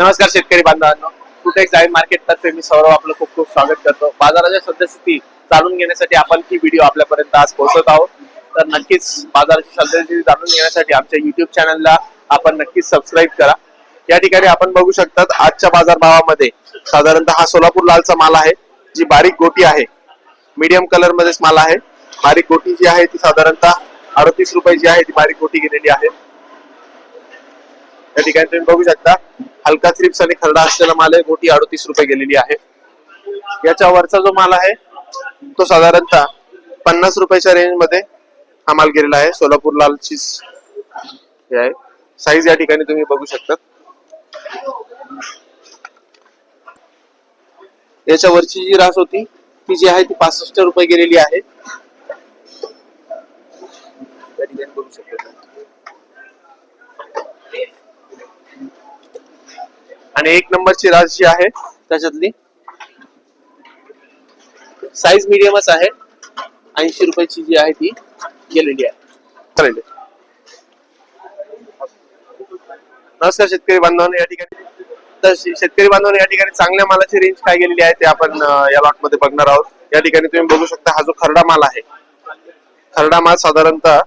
नमस्कार शेतकरी बांधवांनो. कुठे जाईल मार्केट तर्फे मी सौरव आपलं खूप खूप स्वागत करतो. बाजाराच्या सद्यस्थिती जाणून घेण्यासाठी आपण ही व्हिडिओ आपल्यापर्यंत आज पोहोचत आहोत. तर नक्कीच बाजाराची सद्यस्थिती जाणून घेण्यासाठी आमच्या युट्यूब चॅनलला आपण नक्कीच सबस्क्राईब करा. या ठिकाणी आपण बघू शकतात आजच्या बाजारभावामध्ये साधारणतः हा सोलापूर लालचा माल आहे जी बारीक गोटी आहे. मीडियम कलर मध्येच माल आहे. बारीक गोटी जी आहे ती साधारणतः अडतीस रुपये जी आहे ती बारीक गोटी गेलेली आहे. या ठिकाणी तुम्ही बघू शकता हलका थ्रिप्स आणि खरडा असलेला माल आहे मोठी अडतीस रुपये गेलेली आहे. याच्या वरचा जो माल आहे तो साधारणतः पन्नास रुपयाच्या रेंजमध्ये हा माल गेलेला आहे. सोलापूर लालची हे आहे. साईज या ठिकाणी तुम्ही बघू शकता. याच्या वरची जी रास होती ती जी आहे ती पासष्ट रुपये गेलेली आहे. या ठिकाणी बघू शकता आणि एक नंबरची रास जी आहे त्याच्यातली साईज मिडियमच आहे. ऐंशी रुपयाची जी आहे ती गेलेली आहे. चालेल. नमस्कार शेतकरी बांधवांनो या ठिकाणी तर शे- शेतकरी बांधवांनो या ठिकाणी चांगल्या मालाची रेंज काय गेलेली आहे ते आपण अं, या लॉटमध्ये बघणार आहोत. या ठिकाणी तुम्ही बघू शकता हा जो खरडा माल आहे. खरडा माल साधारणतः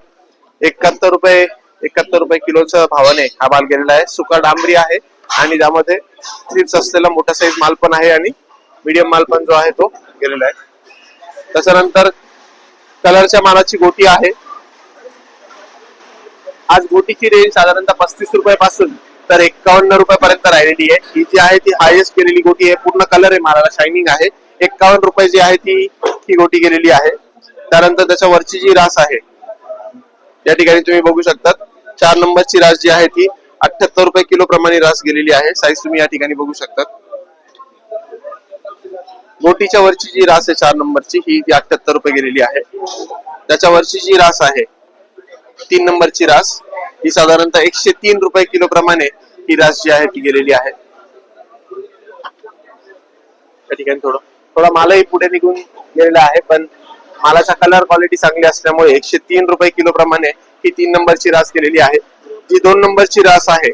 एकाहत्तर रुपये एकाहत्तर रुपये किलोच्या भावाने हा माल गेलेला आहे. सुका डांबरी आहे. आणि त्यामध्ये स्लिप्स असलेला मोठा साईज माल पण आहे आणि मीडियम माल पण जो आहे तो गेलेला आहे. त्याच्यानंतर कलरच्या मालाची गोटी आहे. आज गोटीची रेंज साधारणतः पस्तीस रुपयापासून तर एक्कावन्न रुपयापर्यंत राहिलेली आहे. ही जी आहे ती हायेस्ट केलेली गोटी आहे. पूर्ण कलर आहे मालाला शायनिंग आहे. एक्कावन्न रुपये जी आहे ती ही गोटी गेलेली आहे. त्यानंतर त्याच्या वरची जी रास आहे या ठिकाणी तुम्ही बघू शकता चार नंबरची रास जी आहे ती अठ्याहत्तर रुपये किलो प्रमाणे रास गेलेली आहे. साईज तुम्ही या ठिकाणी बघू शकता बोटीच्या वरची जी रास आहे चार नंबरची ही ती अठ्याहत्तर रुपये गेलेली आहे. त्याच्या वरची जी रास आहे तीन नंबरची रास ही साधारणतः एकशे तीन रुपये किलो प्रमाणे ही रास जी आहे ती गेलेली आहे. त्या ठिकाणी थोडं थोडा मालही पुढे निघून गेलेला आहे पण मालाचा कलर क्वालिटी चांगली असल्यामुळे एकशे तीन रुपये किलो प्रमाणे ही तीन नंबरची रास गेलेली आहे. जी दोन नंबरची रास आहे.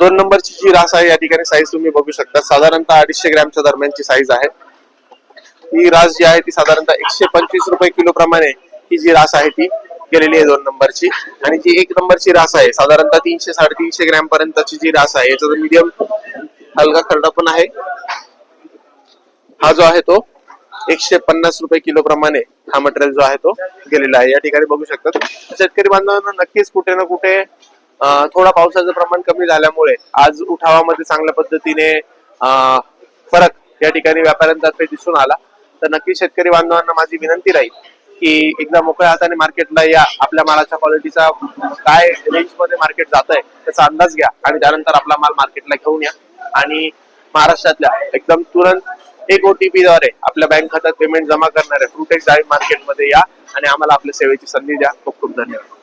दोन नंबरची जी रास आहे या ठिकाणी साईज तुम्ही बघू शकता. साधारणतः अडीचशे ग्रॅमच्या दरम्यानची साईज आहे. ही रास जी आहे ती साधारणतः एकशे पंचवीस रुपये किलो प्रमाणे ही जी रास आहे ती गेलेली आहे दोन नंबरची. आणि जी एक नंबरची रास आहे साधारणतः तीनशे साडेतीनशे ग्रॅम पर्यंतची जी रास आहे याचा मीडियम हलका खरडा पण आहे. हा जो आहे तो एकशे पन्नास रुपये किलो प्रमाणे हा मटेरियल जो आहे तो गेलेला आहे. या ठिकाणी बघू शकतात शेतकरी बांधवांना नक्कीच कुठे ना कुठे थोडा पावसाचं प्रमाण कमी झाल्यामुळे आज उठावामध्ये चांगल्या पद्धतीने फरक या ठिकाणी व्यापाऱ्यांतर्फे दिसून आला. तर नक्की शेतकरी बांधवांना माझी विनंती राहील की एकदा मोकळ्या हाताने मार्केटला या आपल्या मालाच्या क्वालिटीचा काय रेंजमध्ये मार्केट जात आहे त्याचा अंदाज घ्या आणि त्यानंतर आपला माल मार्केटला घेऊन या. आणि महाराष्ट्रातल्या एकदम तुरंत एक ओटीपी द्वारे आपल्या बँक खात्यात पेमेंट जमा करणाऱ्या फ्रुटेक्स डाळी मार्केटमध्ये या आणि आम्हाला आपल्या सेवेची संधी द्या. खूप खूप धन्यवाद.